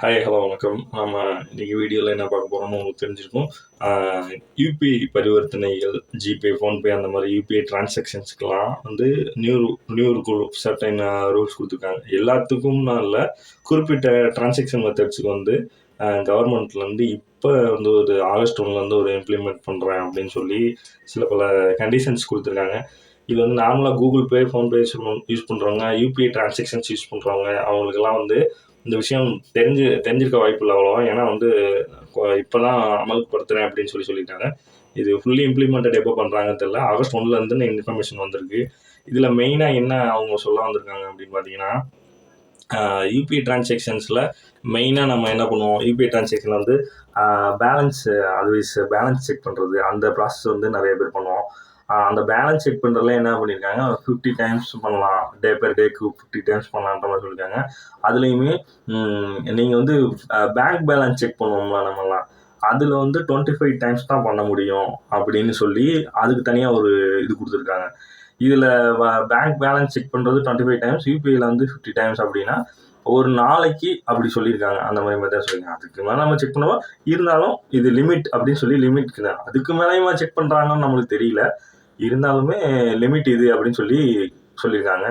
Hi hello வணக்கம். நம்ம இன்னைக்கு வீடியோவில் என்ன பார்க்க போகிறோம்னு உங்களுக்கு தெரிஞ்சிருக்கும். யூபிஐ பரிவர்த்தனைகள் ஜிபே ஃபோன்பே அந்த மாதிரி யூபிஐ டிரான்சாக்ஷன்ஸ்க்கெலாம் வந்து நியூ நியூ சர்டைன் ரூல்ஸ் கொடுத்துருக்காங்க. எல்லாத்துக்கும்னா இல்லை குறிப்பிட்ட டிரான்சாக்ஷன் மெத்தட்ஸுக்கு வந்து கவர்மெண்ட்லேருந்து இப்போ வந்து ஒரு ஆகஸ்ட் ஒன்லேருந்து ஒரு இம்ப்ளிமெண்ட் பண்ணுறேன் அப்படின்னு சொல்லி சில பல கண்டிஷன்ஸ் கொடுத்துருக்காங்க. இது வந்து நார்மலாக கூகுள் பே ஃபோன்பே யூஸ் பண்ணுறவங்க யூபிஐ டிரான்சாக்ஷன்ஸ் யூஸ் பண்ணுறவங்க அவங்களுக்கெல்லாம் வந்து இந்த விஷயம் தெரிஞ்சு தெரிஞ்சிருக்க வாய்ப்பு இல்லை அவ்வளோவா. ஏன்னா வந்து இப்போ தான் அமல்படுத்துகிறேன் அப்படின்னு சொல்லி சொல்லிட்டாங்க. இது ஃபுல்லி இம்ப்ளிமெண்டட் எப்போ பண்ணுறாங்கன்னு தெரியல. ஆகஸ்ட் ஒன்லேருந்து இன்ஃபர்மேஷன் வந்திருக்கு. இதில் மெயினாக என்ன அவங்க சொல்ல வந்திருக்காங்க அப்படின்னு பார்த்தீங்கன்னா யூபிஐ டிரான்சாக்ஷன்ஸில் மெயினாக நம்ம என்ன பண்ணுவோம்? யூபிஐ டிரான்சாக்ஷன் வந்து பேலன்ஸ் அதுவைஸ் பேலன்ஸ் செக் பண்ணுறது அந்த ப்ராசஸ் வந்து நிறைய பேர் பண்ணுவோம். அந்த பேலன்ஸ் செக் பண்ணுறதுல என்ன பண்ணியிருக்காங்க ஃபிஃப்டி டைம்ஸ் பண்ணலாம். டே பெர் டேக்கு ஃபிஃப்டி டைம்ஸ் பண்ணலான்ற மாதிரி சொல்லியிருக்காங்க அதுலேயுமே நீங்கள் வந்து பேங்க் பேலன்ஸ் செக் பண்ணுவோம்ல நம்மலாம் அதில் வந்து டுவெண்ட்டி ஃபைவ் டைம்ஸ் தான் பண்ண முடியும் அப்படின்னு சொல்லி அதுக்கு தனியாக ஒரு இது கொடுத்துருக்காங்க. இதில் பேங்க் பேலன்ஸ் செக் பண்ணுறது டுவெண்ட்டி ஃபைவ் டைம்ஸ் யூபிஐயில் வந்து ஃபிஃப்டி டைம்ஸ் அப்படின்னா ஒரு நாளைக்கு அப்படி சொல்லியிருக்காங்க அந்த மாதிரி மாதிரி தான் சொல்லியிருக்காங்க அதுக்கு மேலே நம்ம செக் பண்ணுவோம். இருந்தாலும் இது லிமிட் அப்படின்னு சொல்லி லிமிட் அதுக்கு மேலேயுமா செக் பண்ணுறாங்கன்னு நம்மளுக்கு தெரியல. இருந்தாலுமே லிமிட் இது அப்படின்னு சொல்லி சொல்லியிருக்காங்க.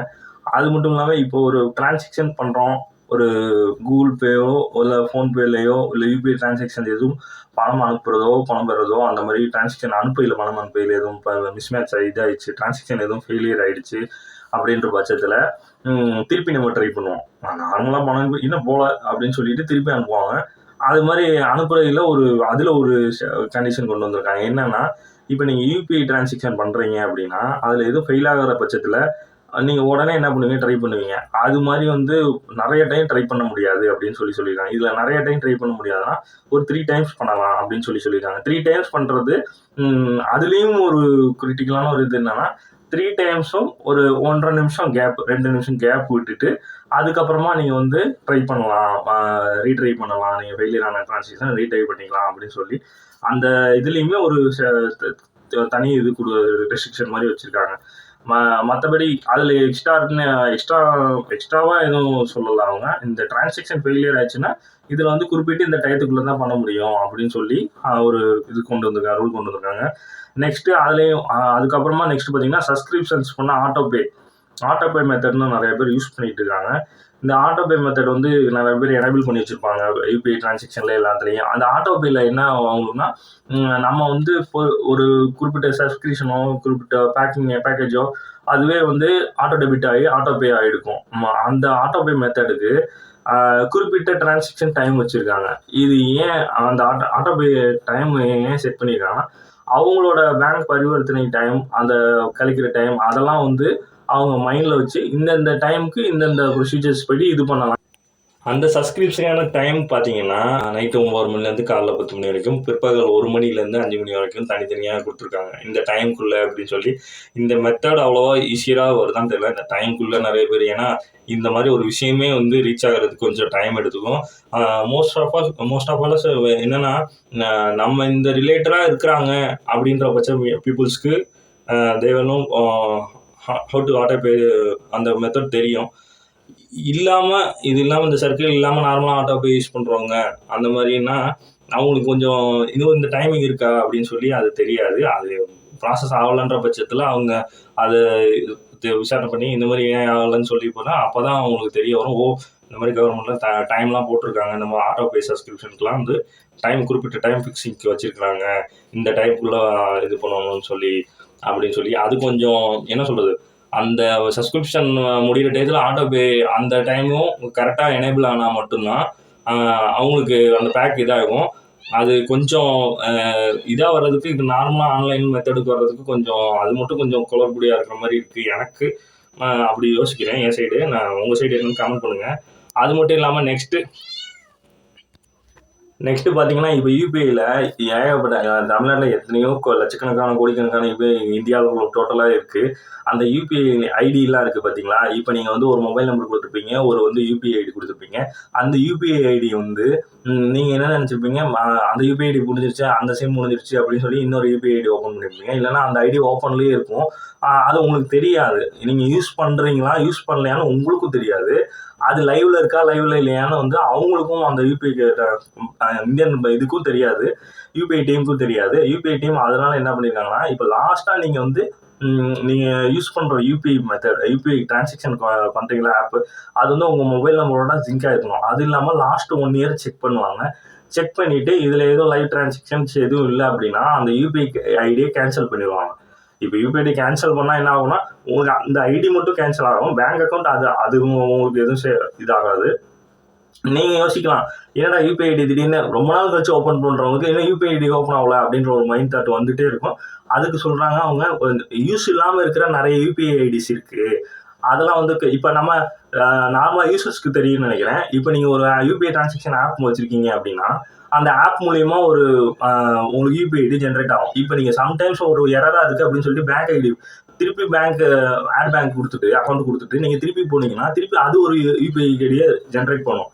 அது மட்டும் இல்லாமல் இப்போ ஒரு டிரான்சாக்ஷன் பண்ணுறோம் ஒரு கூகுள் பேயோ இல்லை ஃபோன்பேலையோ இல்லை யூபிஐ டிரான்சாக்ஷன் எதுவும் பணம் அனுப்புறதோ பணம் பெறதோ அந்த மாதிரி டிரான்சாக்ஷன் அனுப்பையில் பணம் அனுப்பையில் எதுவும் இப்போ மிஸ்மேட்ச் இதாகிடுச்சு டிரான்சாக்ஷன் எதுவும் ஃபெயிலியர் ஆகிடுச்சு அப்படின்ற பட்சத்தில் திருப்பி நம்ம ட்ரை பண்ணுவோம். நார்மலாக பணம் இன்னும் போகல அப்படின்னு சொல்லிட்டு திருப்பி அனுப்புவாங்க. அது மாதிரி அனுப்புறதுல ஒரு அதில் ஒரு கண்டிஷன் கொண்டு வந்திருக்காங்க. என்னன்னா இப்போ நீங்கள் யூபிஐ டிரான்சாக்ஷன் பண்ணுறீங்க அப்படின்னா அதில் எதுவும் ஃபெயில் ஆகிற பட்சத்தில் நீங்கள் உடனே என்ன பண்ணுவீங்க? ட்ரை பண்ணுவீங்க. அது மாதிரி வந்து நிறைய டைம் ட்ரை பண்ண முடியாது அப்படின்னு சொல்லி சொல்லியிருக்காங்க. இதில் நிறைய டைம் ட்ரை பண்ண முடியாதுன்னா ஒரு த்ரீ டைம்ஸ் பண்ணலாம் அப்படின்னு சொல்லி சொல்லியிருக்காங்க. த்ரீ டைம்ஸ் பண்ணுறது அதுலேயும் ஒரு கிரிட்டிக்கலான ஒரு இது என்னென்னா த்ரீ டைம்ஸும் ஒரு ஒன்றரை நிமிஷம் கேப் ரெண்டு நிமிஷம் கேப் விட்டுட்டு அதுக்கப்புறமா நீங்கள் வந்து ட்ரை பண்ணலாம். ரீட்ரை பண்ணலாம். நீங்கள் ஃபெயிலியர் ஆன ரீட்ரை பண்ணிக்கலாம் அப்படின்னு சொல்லி அந்த இதுலேயுமே ஒரு தனி இது கொடு ரெஸ்ட்ரிக்ஷன் மாதிரி வச்சுருக்காங்க. ம மற்றபடி அதில் எக்ஸ்ட்ரா இருக்குன்னு எக்ஸ்ட்ரா எக்ஸ்ட்ராவாக எதுவும் சொல்லலாம் அவங்க. இந்த டிரான்சாக்ஷன் ஃபெயிலியர் ஆச்சுன்னா இதில் வந்து குறிப்பிட்டு இந்த டயத்துக்குள்ளே தான் பண்ண முடியும் அப்படின்னு சொல்லி ஒரு இது கொண்டு வந்திருக்காங்க ரூல் கொண்டு வந்திருக்காங்க. நெக்ஸ்ட்டு அதுலேயும் அதுக்கப்புறமா நெக்ஸ்ட் பார்த்தீங்கன்னா சப்ஸ்கிரிப்ஷன்ஸ் பண்ண ஆட்டோ பே ஆட்டோ பே மெத்தட்னு நிறைய பேர் யூஸ் பண்ணிகிட்டு இருக்காங்க. இந்த ஆட்டோ பே மெத்தட் வந்து நிறைய பேர் எனபிள் பண்ணி வச்சுருப்பாங்க. யூபிஐ டிரான்சாக்ஷனில் எல்லாத்துலேயும். அந்த ஆட்டோ பேயில் என்ன ஆகும்னா நம்ம வந்து ஒரு குறிப்பிட்ட சப்ஸ்கிரிப்ஷனோ குறிப்பிட்ட பேக்கிங் பேக்கேஜோ அதுவே வந்து ஆட்டோ டெபிட் ஆகி ஆட்டோ பே ஆகிடுக்கும் அந்த ஆட்டோ பே மெத்தடுக்கு குறிப்பிட்ட டிரான்சாக்ஷன் டைம் வச்சுருக்காங்க. இது ஏன் அந்த ஆட்டோ ஆட்டோ பே டைம் ஏன் செட் பண்ணியிருக்காங்கன்னா அவங்களோட பேங்க் பரிவர்த்தனை டைம் அந்த கழிக்கிற டைம் அதெல்லாம் வந்து அவங்க மைண்டில் வச்சு இந்தந்த டைமுக்கு இந்தந்த ப்ரொசீஜர்ஸ் படி இது பண்ணலாம். அந்த சப்ஸ்கிரிப்ஷனான டைம் பார்த்தீங்கன்னா நைட்டு ஒம்பது மணிலேருந்து காலைல பத்து மணி வரைக்கும் பிற்பகல் ஒரு மணிலேருந்து அஞ்சு மணி வரைக்கும் தனித்தனியாக கொடுத்துருக்காங்க. இந்த டைம்குள்ளே அப்படின்னு சொல்லி இந்த மெத்தட் அவ்வளோவா ஈஸியாக வருதான்னு தெரியல. இந்த டைம்குள்ளே நிறைய பேர் ஏன்னா இந்த மாதிரி ஒரு விஷயமே வந்து ரீச் ஆகிறதுக்கு கொஞ்சம் டைம் எடுத்துக்கும். Most of all most of all என்னென்னா நம்ம இந்த ரிலேட்டடாக இருக்கிறாங்க அப்படின்ற பட்ச பீப்புள்ஸ்க்கு தேவனும் ஹவு டு ஆட்டோ பே அந்த மெத்தட் தெரியும். இல்லாமல் இது இல்லாமல் இந்த சர்க்கிள் இல்லாமல் நார்மலாக ஆட்டோ பே யூஸ் பண்ணுறவங்க அந்த மாதிரின்னா அவங்களுக்கு கொஞ்சம் இது இந்த டைமிங் இருக்கா அப்படின்னு சொல்லி அது தெரியாது. அது ப்ராசஸ் ஆகலைன்ற பட்சத்தில் அவங்க அதை விசாரணை பண்ணி இந்த மாதிரி ஏன் ஆகலைன்னு சொல்லி போனால் அப்போ தான் அவங்களுக்கு தெரிய வரும். ஓ இந்த மாதிரி கவர்மெண்ட்டில் த டைம்லாம் போட்டிருக்காங்க. இந்த மாதிரி ஆட்டோ பே சப்ஸ்கிரிப்ஷனுக்குலாம் வந்து டைம் குறிப்பிட்ட டைம் ஃபிக்ஸிங்க்கு வச்சுருக்காங்க இந்த டைம்குள்ளே இது பண்ணணும்னு சொல்லி அப்படின்னு சொல்லி அது கொஞ்சம் என்ன சொல்கிறது அந்த சப்ஸ்கிரிப்ஷன் முடிகிற டயத்தில் ஆட்டோ பே அந்த டைமும் கரெக்டாக எனேபிள் ஆனால் மட்டும்தான் அவங்களுக்கு அந்த பேக் இதாகும். அது கொஞ்சம் இதாக வர்றதுக்கு இது நார்மலாக ஆன்லைன் மெத்தடுக்கு வர்றதுக்கு கொஞ்சம் அது மட்டும் கொஞ்சம் குளறுபடியாக இருக்கிற மாதிரி இருக்குது எனக்கு அப்படி யோசிக்கிறேன். என் சைடு நான் உங்கள் சைடு என்னன்னு கமெண்ட் பண்ணுங்கள் அது மட்டும் இல்லாமல் நெக்ஸ்ட்டு நெக்ஸ்ட் பார்த்தீங்கன்னா இப்போ யூபிஐயில் ஏகப்பட்ட தமிழ்நாட்டில் எத்தனையோ லட்சக்கணக்கான கோடிக்கணக்கான யூபிஐ இந்தியாவில் டோட்டலாக இருக்குது அந்த யூபிஐ ஐடிலாம் இருக்குது பார்த்தீங்களா இப்போ நீங்கள் வந்து ஒரு மொபைல் நம்பர் கொடுத்துருப்பீங்க ஒரு வந்து யூபிஐ ஐடி கொடுத்துருப்பீங்க. அந்த யூபிஐ ஐடி வந்து நீங்கள் என்ன நினச்சிருப்பீங்க? அந்த யூபிஐ ஐடி முடிஞ்சிருச்சு அந்த சிம் முடிஞ்சிருச்சு அப்படின்னு சொல்லி இன்னொரு யூபிஐ ஐடி ஓப்பன் பண்ணியிருப்பீங்க இல்லைனா அந்த ஐடி ஓப்பன்லேயே இருக்கும். அது உங்களுக்கு தெரியாது. நீங்கள் யூஸ் பண்ணுறீங்களா யூஸ் பண்ணலையான்னு உங்களுக்கும் தெரியாது. அது லைவ்ல இருக்கா லைவ்ல இல்லையான்னு வந்து அவங்களுக்கும் அந்த யூபிஐ இந்தியன் இதுக்கும் தெரியாது. யூபிஐ டீமுக்கும் தெரியாது. யூபிஐ டீம் அதனால என்ன பண்ணியிருக்காங்கன்னா இப்போ லாஸ்ட்டாக நீங்கள் வந்து நீங்கள் யூஸ் பண்ணுற யூபிஐ மெத்தட் யூபிஐ டிரான்சாக்ஷன் பண்ணுறீங்களா ஆப் அது வந்து உங்கள் மொபைல் நம்பரோட ஜிங்க் ஆகிருக்கணும் அது இல்லாமல் லாஸ்ட் ஒன் இயர் செக் பண்ணுவாங்க. செக் பண்ணிவிட்டு இதில் ஏதோ லைவ் டிரான்சாக்ஷன்ஸ் எதுவும் இல்லை அப்படின்னா அந்த யூபிஐ ஐடியை கேன்சல் பண்ணிடுவாங்க இப்போ யூபிஐடி கேன்சல் பண்ணால் என்ன ஆகும்னா உங்களுக்கு அந்த ஐடி மட்டும் கேன்சல் ஆகும். பேங்க் அக்கௌண்ட் அது அதுவும் உங்களுக்கு எதுவும் சே- இதாகாது. நீங்கள் யோசிக்கலாம். ஏன்னா யூபிஐ ஐடி திடீர்னு ரொம்ப நாள் கழிச்சு ஓப்பன் பண்ணுறவங்களுக்கு இன்னும் யூபிஐ ஐடி ஓப்பன் ஆகல அப்படின்ற ஒரு மைண்ட் தாட் வந்துட்டே இருக்கும். அதுக்கு சொல்கிறாங்க அவங்க யூஸ் இல்லாமல் இருக்கிற நிறைய யூபிஐ ஐடிஸ் இருக்குது அதெல்லாம் வந்து இப்போ நம்ம நார்மலாக யூசர்ஸ்க்கு தெரியும்னு நினைக்கிறேன். இப்போ நீங்கள் ஒரு யூபிஐ டிரான்சாக்ஷன் ஆப் வச்சுருக்கீங்க அப்படின்னா அந்த ஆப் மூலியமா ஒரு உங்களுக்கு யூபிஐ ஐடி ஜென்ரேட் ஆகும். இப்போ நீங்கள் சம்டைம்ஸ் ஒரு எரரா இருக்குது அப்படின்னு சொல்லிட்டு பேங்க் ஐடி திருப்பி பேங்க் ஆட் பேங்க் கொடுத்துட்டு அக்கௌண்ட் கொடுத்துட்டு நீங்கள் திருப்பி போனீங்கன்னா திருப்பி அது ஒரு யூபிஐ ஐடியை ஜென்ரேட் பண்ணும்.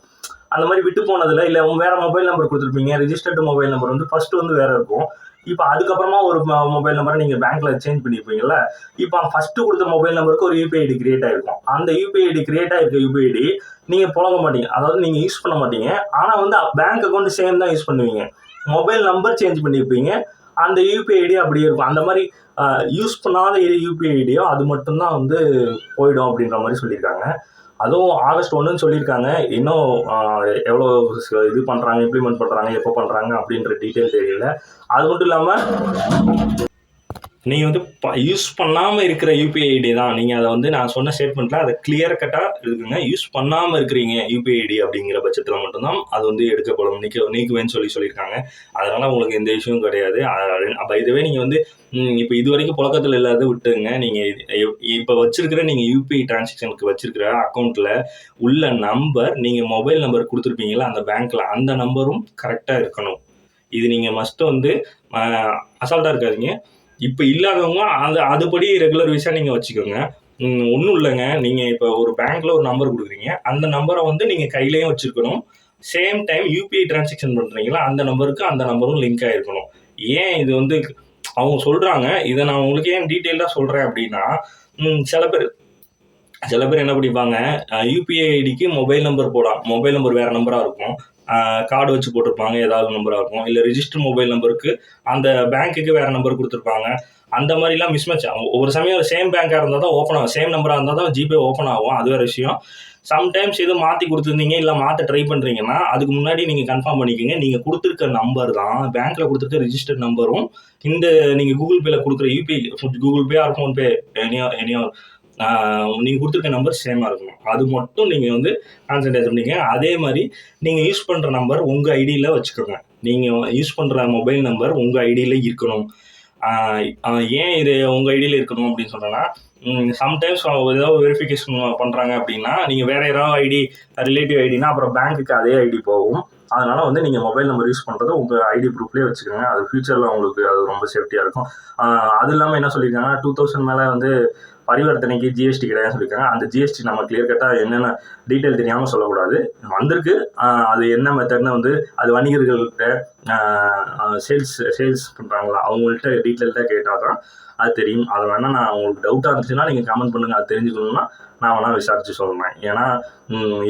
அந்த மாதிரி விட்டு போனதில் இல்லை உங்கள் வேறு மொபைல் நம்பர் கொடுத்துருப்பீங்க ரிஜிஸ்டர்டு மொபைல் நம்பர் வந்து ஃபஸ்ட்டு வந்து வேறு இருக்கும். இப்போ அதுக்கப்புறமா ஒரு மொபைல் நம்பரை நீங்கள் பேங்க்கில் சேஞ்ச் பண்ணிருப்பீங்கல்ல இப்போ ஃபஸ்ட்டு கொடுத்த மொபைல் நம்பருக்கு ஒரு யூபிஐ ஐடி கிரியேட் ஆகிருக்கும் அந்த யூபிஐ ஐடி கிரியேட் ஆகிருக்க யூபிஐ ஐடி நீங்கள் புழங்க மாட்டீங்க. அதாவது நீங்கள் யூஸ் பண்ண மாட்டீங்க. ஆனால் வந்து பேங்க் அக்கௌண்ட் சேம் தான் யூஸ் பண்ணுவீங்க. மொபைல் நம்பர் சேஞ்ச் பண்ணியிருப்பீங்க அந்த யூபிஐ ஐடி அப்படியே இருக்கும். அந்த மாதிரி யூஸ் பண்ணாத யூபிஐ ஐடியோ அது மட்டும்தான் வந்து போயிடும் அப்படின்ற மாதிரி சொல்லியிருக்காங்க. அதுவும் ஆகஸ்ட் ஒன்றுன்னு சொல்லியிருக்காங்க. இன்னும் எவ்வளோ இது பண்ணுறாங்க இம்ப்ளிமெண்ட் பண்ணுறாங்க எப்போ பண்ணுறாங்க அப்படின்ற டீட்டெயில் தெரியல. அது மட்டும் இல்லாமல் நீங்கள் வந்து யூஸ் பண்ணாமல் இருக்கிற யூபிஐ ஐடி தான். நீங்கள் அதை வந்து நான் சொன்ன ஸ்டேட்மெண்ட்டில் அதை கிளியர் கட்டாக இருக்குங்க யூஸ் பண்ணாமல் இருக்கிறீங்க யூபிஐ ஐடி அப்படிங்கிற பட்சத்தில் மட்டும்தான் அது வந்து எடுக்கப்படும். நீக்க நீக்குவேன்னு சொல்லி சொல்லியிருக்காங்க. அதனால் உங்களுக்கு எந்த இஷ்யூவும் கிடையாது. அப்போ இதுவே நீங்கள் வந்து இப்போ இது வரைக்கும் புழக்கத்தில் இல்லாத விட்டுங்க நீங்கள் இப்போ வச்சிருக்கிற நீங்கள் யூபிஐ டிரான்சாக்ஷனுக்கு வச்சிருக்கிற அக்கௌண்ட்டில் உள்ள நம்பர் நீங்கள் மொபைல் நம்பர் கொடுத்துருப்பீங்களா அந்த பேங்க்கில் அந்த நம்பரும் கரெக்டாக இருக்கணும். இது நீங்கள் மஸ்ட்டு வந்து அசால்ட்டாக இருக்காதீங்க. இப்போ இல்லாதவங்க அந்த அதுபடி ரெகுலர் விஷயம் நீங்கள் வச்சுக்கோங்க. ஒன்றும் இல்லைங்க. நீங்கள் இப்போ ஒரு பேங்க்கில் ஒரு நம்பர் கொடுக்குறீங்க. அந்த நம்பரை வந்து நீங்கள் கையிலையும் வச்சுருக்கணும். சேம் டைம் யூபிஐ டிரான்சாக்ஷன் பண்ணுறீங்களா அந்த நம்பருக்கு அந்த நம்பரும் லிங்க் ஆகிருக்கணும் ஏன் இது வந்து அவங்க சொல்கிறாங்க இதை நான் உங்களுக்கு ஏன் டீட்டெயிலாக சொல்கிறேன் அப்படின்னா சில பேர் சில பேர் என்ன பண்ணிப்பாங்க? யூபிஐ ஐடிக்கு மொபைல் நம்பர் போடா மொபைல் நம்பர் வேறு நம்பராக இருக்கும். கார்டு வச்சு போட்டிருப்பாங்க ஏதாவது நம்பராக இருக்கும். இல்லை ரிஜிஸ்டர் மொபைல் நம்பருக்கு அந்த பேங்க்குக்கு வேறு நம்பர் கொடுத்துருப்பாங்க. அந்த மாதிரிலாம் மிஸ்மேட்ச் ஆகும். ஒரு சமயம் சேம் பேங்காக இருந்தால் தான் ஓப்பன் ஆகும். சேம் நம்பராக இருந்தால் தான் ஜிபே ஓப்பன் ஆகும். அது வேறு விஷயம். சம்டைம்ஸ் எதுவும் மாற்றி கொடுத்துருந்தீங்க இல்லை மாற்ற ட்ரை பண்ணுறீங்கன்னா அதுக்கு முன்னாடி நீங்கள் கன்ஃபார்ம் பண்ணிக்கோங்க. நீங்கள் கொடுத்துருக்க நம்பர் தான் பேங்க்கில் கொடுத்துருக்க ரிஜிஸ்டர்ட் நம்பரும் இந்த நீங்கள் கூகுள் பேயில் கொடுக்குற UPI Google Pay or PhonePe any எனியோ நீங்கள் கொடுத்துருக்க நம்பர் சேமாக இருக்கணும். அது மட்டும் நீங்கள் வந்து கான்சன்ட்ரேட் பண்ணிங்க அதே மாதிரி நீங்கள் யூஸ் பண்ணுற நம்பர் உங்கள் ஐடியில் வச்சுக்கோங்க. நீங்கள் யூஸ் பண்ணுற மொபைல் நம்பர் உங்கள் ஐடியில் இருக்கணும். ஏன் இது உங்கள் ஐடியில் இருக்கணும் அப்படின்னு சொன்னோன்னா சம்டைம்ஸ் ஏதாவது வெரிஃபிகேஷன் பண்ணுறாங்க அப்படின்னா நீங்கள் வேறு ஏதாவது ஐடி ரிலேட்டிவ் ஐடினா அப்புறம் பேங்க்குக்கு அதே ஐடி போகும். அதனால் வந்து நீங்கள் மொபைல் நம்பர் யூஸ் பண்ணுறது உங்கள் ஐடி ப்ரூஃப்லேயே வச்சுக்கோங்க. அது ஃபியூச்சரில் உங்களுக்கு அது ரொம்ப சேஃப்டியாக இருக்கும். அது இல்லாமல் என்ன சொல்லியிருக்காங்கன்னா டூ தௌசண்ட் மேலே வந்து பரிவர்த்தனைக்கு ஜிஎஸ்டி கிடையாது சொல்லியிருக்காங்க. அந்த ஜிஎஸ்டி நம்ம கிளியர் கட்டாக என்னென்ன டீட்டெயில் தெரியாமல் சொல்லக்கூடாது. வந்திருக்கு. அது என்ன மெத்தட்னு வந்து அது வணிகர்கள்கிட்ட சேல்ஸ் சேல்ஸ் பண்ணுறாங்களா அவங்கள்ட்ட டீட்டெயில்டாக கேட்டால் தான் அது தெரியும். அது வேணால் நான் உங்களுக்கு டவுட்டாக இருந்துச்சுன்னா நீங்கள் கமெண்ட் பண்ணுங்கள் அது தெரிஞ்சுக்கணும்னா நான் வேணால் விசாரிச்சு சொல்லுவேன் ஏன்னா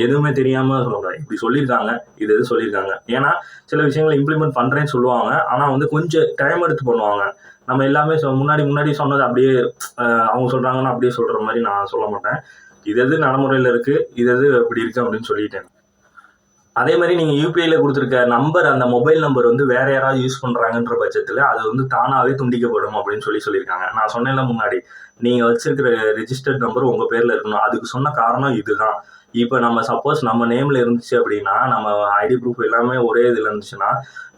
எதுவுமே தெரியாமல் சொல்லக்கூடாது. இப்படி சொல்லியிருக்காங்க. இது இது சொல்லியிருக்காங்க. ஏன்னா சில விஷயங்களை இம்ப்ளிமெண்ட் பண்ணுறேன்னு சொல்லுவாங்க. ஆனால் வந்து கொஞ்சம் டைம் எடுத்து பண்ணுவாங்க. நம்ம எல்லாமே சொ- முன்னாடி முன்னாடி சொன்னது அப்படியே அவங்க சொல்கிறாங்கன்னா அப்படியே சொல்கிற மாதிரி நான் சொல்ல மாட்டேன். இது எது நடைமுறையில் இருக்குது இது எது இப்படி இருக்குது அப்படின்னு சொல்லிட்டேன். அதே மாதிரி நீங்கள் யூபிஐல கொடுத்துருக்க நம்பர் அந்த மொபைல் நம்பர் வந்து வேற யாராவது யூஸ் பண்ணுறாங்கன்ற பட்சத்தில் அது வந்து தானாகவே துண்டிக்கப்படும் அப்படின்னு சொல்லி சொல்லியிருக்காங்க. நான் சொன்னேன்ல முன்னாடி நீங்கள் வச்சிருக்கிற ரிஜிஸ்டர்ட் நம்பர் உங்கள் பேரில் இருக்கணும். அதுக்கு சொன்ன காரணம் இதுதான். இப்போ நம்ம சப்போஸ் நம்ம நேமில் இருந்துச்சு அப்படின்னா நம்ம ஐடி ப்ரூஃப் எல்லாமே ஒரே இதில் இருந்துச்சுன்னா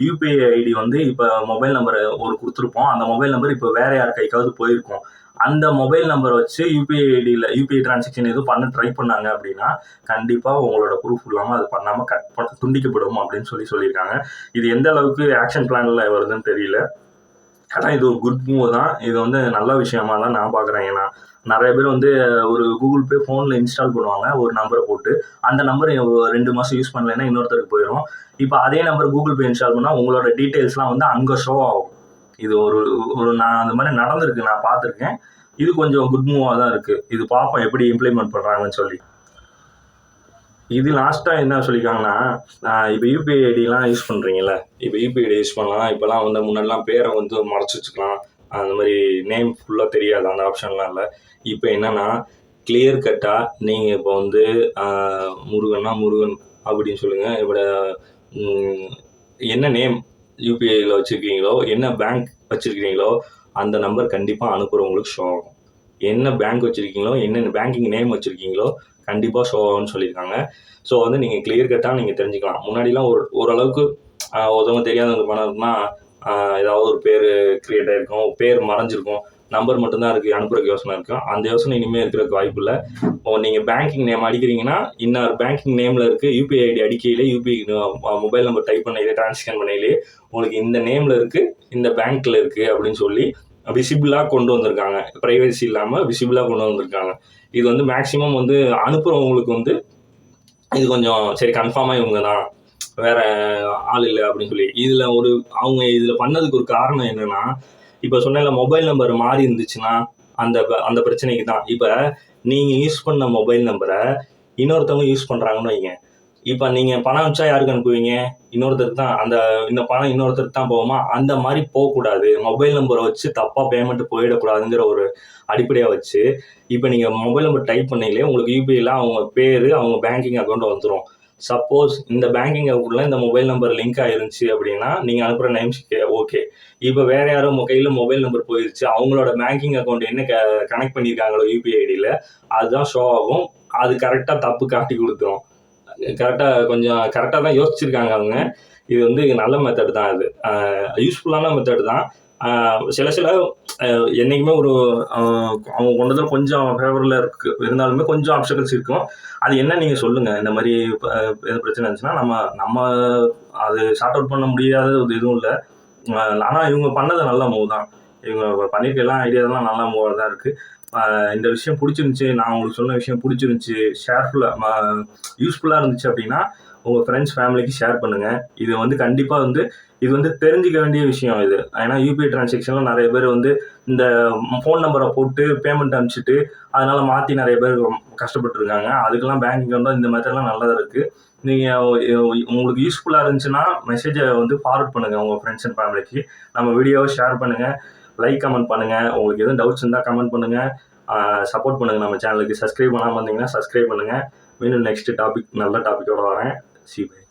யூபிஐ ஐடி வந்து இப்போ மொபைல் நம்பர் ஒரு கொடுத்துருப்போம். அந்த மொபைல் நம்பர் இப்போ வேற யார் கைக்காவது போயிருக்கும். அந்த மொபைல் நம்பர் வச்சு யூபிஐ ஐடியில் யூபிஐ டிரான்சாக்ஷன் எதுவும் பண்ண ட்ரை பண்ணாங்க அப்படின்னா கண்டிப்பாக உங்களோட ப்ரூஃப் இல்லாமல் அது பண்ணாமல் கட் பண்ண துண்டிக்கப்படும் அப்படின்னு சொல்லி சொல்லியிருக்காங்க. இது எந்த அளவுக்கு ஆக்ஷன் பிளானில் வருதுன்னு தெரியல. ஆனால் இது ஒரு குட் மூவ் தான். இது வந்து நல்ல விஷயமா தான் நான் பார்க்குறேன் ஏன்னா நிறைய பேர் வந்து ஒரு கூகுள் பே ஃபோனில் இன்ஸ்டால் பண்ணுவாங்க. ஒரு நம்பரை போட்டு அந்த நம்பர் ரெண்டு மாதம் யூஸ் பண்ணலைன்னா இன்னொருத்தருக்கு போயிடும் இப்போ அதே நம்பர் கூகுள் பே இன்ஸ்டால் பண்ணால் உங்களோட டீட்டெயில்ஸ்லாம் வந்து அங்கே ஷோ ஆகும். இது ஒரு ஒரு நான் அந்த மாதிரி நடந்திருக்கு நான் பார்த்துருக்கேன். இது கொஞ்சம் குட் மூவாக தான் இருக்குது இது பார்ப்போம் எப்படி இம்ப்ளிமெண்ட் பண்ணுறாங்கன்னு சொல்லி. இது லாஸ்ட்டாக என்ன சொல்லியிருக்காங்கன்னா இப்போ யூபிஐ ஐடிலாம் யூஸ் பண்ணுறீங்கல்ல இப்போ யூபிஐ ஐடி யூஸ் பண்ணலாம். இப்போலாம் வந்து முன்னாடிலாம் பேரை வந்து மறைச்சி வச்சுக்கலாம். அந்த மாதிரி நேம் ஃபுல்லாக தெரியாது அந்த ஆப்ஷன்லாம் இல்லை. இப்போ என்னென்னா கிளியர் கட்டாக நீங்கள் இப்போ வந்து முருகன்னா முருகன் அப்படின்னு சொல்லுங்கள் இப்போ என்ன நேம் யூபிஐயில் வச்சுருக்கீங்களோ என்ன பேங்க் வச்சுருக்கீங்களோ அந்த நம்பர் கண்டிப்பாக அனுப்புகிறவங்களுக்கு ஷோ ஆகும். என்ன பேங்க் வச்சுருக்கீங்களோ என்னென்ன பேங்கிங் நேம் வச்சுருக்கீங்களோ கண்டிப்பாக ஷோ ஆகும்னு சொல்லியிருக்காங்க. ஸோ வந்து நீங்கள் கிளியர் கட்டாக நீங்கள் தெரிஞ்சுக்கலாம். முன்னாடிலாம் ஒரு ஓரளவுக்கு ஒருத்தவங்க தெரியாதவங்க பண்ணதுன்னா ஏதாவது ஒரு பேர் க்ரியேட் ஆகிருக்கும் பேர் மறைஞ்சிருக்கும். நம்பர் மட்டும்தான் இருக்குது அனுப்புறக்கு யோசனை இருக்கும் அந்த யோசனை இனிமேல் இருக்கிறதுக்கு வாய்ப்பு இல்லை. இப்போ நீங்கள் பேங்கிங் நேம் அடிக்கிறீங்கன்னா இன்னொரு பேங்கிங் நேமில் இருக்குது யூபிஐ ஐடி அடிக்கையிலே யூபிஐ மொபைல் நம்பர் டைப் பண்ணையிலே டிரான்ஸ்கன் பண்ணையிலே உங்களுக்கு இந்த நேமில் இருக்குது இந்த பேங்க்கில் இருக்குது அப்படின்னு சொல்லி விசிபிளாக கொண்டு வந்திருக்காங்க. ப்ரைவசி இல்லாமல் விசிபிளாக கொண்டு வந்திருக்காங்க. இது வந்து மேக்ஸிமம் வந்து அனுப்புகிறவங்களுக்கு வந்து இது கொஞ்சம் சரி கன்ஃபார்மாக இவங்க தான். வேற ஆள் இல்லை அப்படின்னு சொல்லி. இதில் ஒரு அவங்க இதில் பண்ணதுக்கு ஒரு காரணம் என்னன்னா இப்போ சொன்ன மொபைல் நம்பர் மாறி இருந்துச்சுன்னா அந்த ப- அந்த பிரச்சனைக்கு தான். இப்போ நீங்கள் யூஸ் பண்ண மொபைல் நம்பரை இன்னொருத்தவங்க யூஸ் பண்ணுறாங்கன்னு வைங்க. இப்போ நீங்கள் பணம் வச்சா யாருக்கு அனுப்புவீங்க? இன்னொருத்தருக்கு தான் அந்த இந்த பணம் இன்னொருத்தருக்கு தான் போகுமா? அந்த மாதிரி போகக்கூடாது. மொபைல் நம்பரை வச்சு தப்பாக பேமெண்ட் போயிடக்கூடாதுங்கிற ஒரு அடிப்படையாக வச்சு இப்போ நீங்கள் மொபைல் நம்பர் டைப் பண்ணீங்களே உங்களுக்கு யூபிஐயில் அவங்க பேர் அவங்க பேங்கிங் அக்கௌண்ட் வந்துடும் சப்போஸ் இந்த பேங்கிங் அக்கௌண்ட்ல இந்த மொபைல் நம்பர் லிங்க் ஆயிருந்துச்சு அப்படின்னா நீங்கள் அனுப்புகிற நேம்ஸ்க்கு ஓகே இப்போ வேற யாரோ உங்கள் கையில் மொபைல் நம்பர் போயிருச்சு அவங்களோட பேங்கிங் அக்கௌண்ட் என்ன கனெக்ட் பண்ணியிருக்காங்களோ யூபிஐ ஐடியில் அதுதான் ஷோ ஆகும். அது கரெக்டாக தப்பு காட்டி கொடுத்துரும். கரெக்டாக கொஞ்சம் கரெக்டாக தான் யோசிச்சிருக்காங்க அவங்க. இது வந்து நல்ல மெத்தட் தான் அது. யூஸ்ஃபுல்லான மெத்தட் தான். சில சில என்றைக்குமே ஒரு அவங்க அவங்க கொண்டதில் கொஞ்சம் ஃபேவரில் இருக்கு இருந்தாலுமே கொஞ்சம் ஆப்ஸ்டக்கல்ஸ் இருக்கும். அது என்ன நீங்கள் சொல்லுங்கள் இந்த மாதிரி எது பிரச்சனை இருந்துச்சுன்னா நம்ம நம்ம அது ஷார்ட் அவுட் பண்ண முடியாத ஒரு இதுவும் இல்லை. ஆனால் இவங்க பண்ணது நல்ல மூவ் தான். இவங்க பண்ணியிருக்க எல்லா ஐடியாலாம் நல்ல மூவாக தான் இருக்குது இந்த விஷயம் பிடிச்சிருந்துச்சி நான் உங்களுக்கு சொன்ன விஷயம் பிடிச்சிருந்துச்சி ஷேர்ஃபுல்லாக யூஸ்ஃபுல்லாக இருந்துச்சு அப்படின்னா உங்கள் ஃப்ரெண்ட்ஸ் ஃபேமிலிக்கு ஷேர் பண்ணுங்கள் இது வந்து கண்டிப்பாக வந்து இது வந்து தெரிஞ்சிக்க வேண்டிய விஷயம் இது. ஏன்னா யூபிஐ டிரான்சாக்ஷனில் நிறைய பேர் வந்து இந்த ஃபோன் நம்பரை போட்டு பேமெண்ட் அனுப்பிச்சிட்டு அதனால் மாற்றி நிறைய பேர் கஷ்டப்பட்டுருக்காங்க. அதுக்கெல்லாம் பேங்க் அக்கௌண்ட்டும் இந்த மெத்தட்லாம் நல்லதாக இருக்குது நீங்கள் உங்களுக்கு யூஸ்ஃபுல்லாக இருந்துச்சுன்னா மெசேஜை வந்து ஃபார்வர்ட் பண்ணுங்கள் உங்கள் ஃப்ரெண்ட்ஸ் அண்ட் ஃபேமிலிக்கு நம்ம வீடியோவை ஷேர் பண்ணுங்கள் லைக் கமெண்ட் பண்ணுங்கள் உங்களுக்கு எதுவும் டவுட்ஸ் இருந்தால் கமெண்ட் பண்ணுங்கள் சப்போர்ட் பண்ணுங்கள் நம்ம சேனலுக்கு சப்ஸ்கிரைப் பண்ணாமல் இருந்தீங்கன்னா சப்ஸ்கிரைப் பண்ணுங்கள் மீண்டும் நெக்ஸ்ட் டாபிக் நல்ல டாப்பிக்கோட வரேன். C by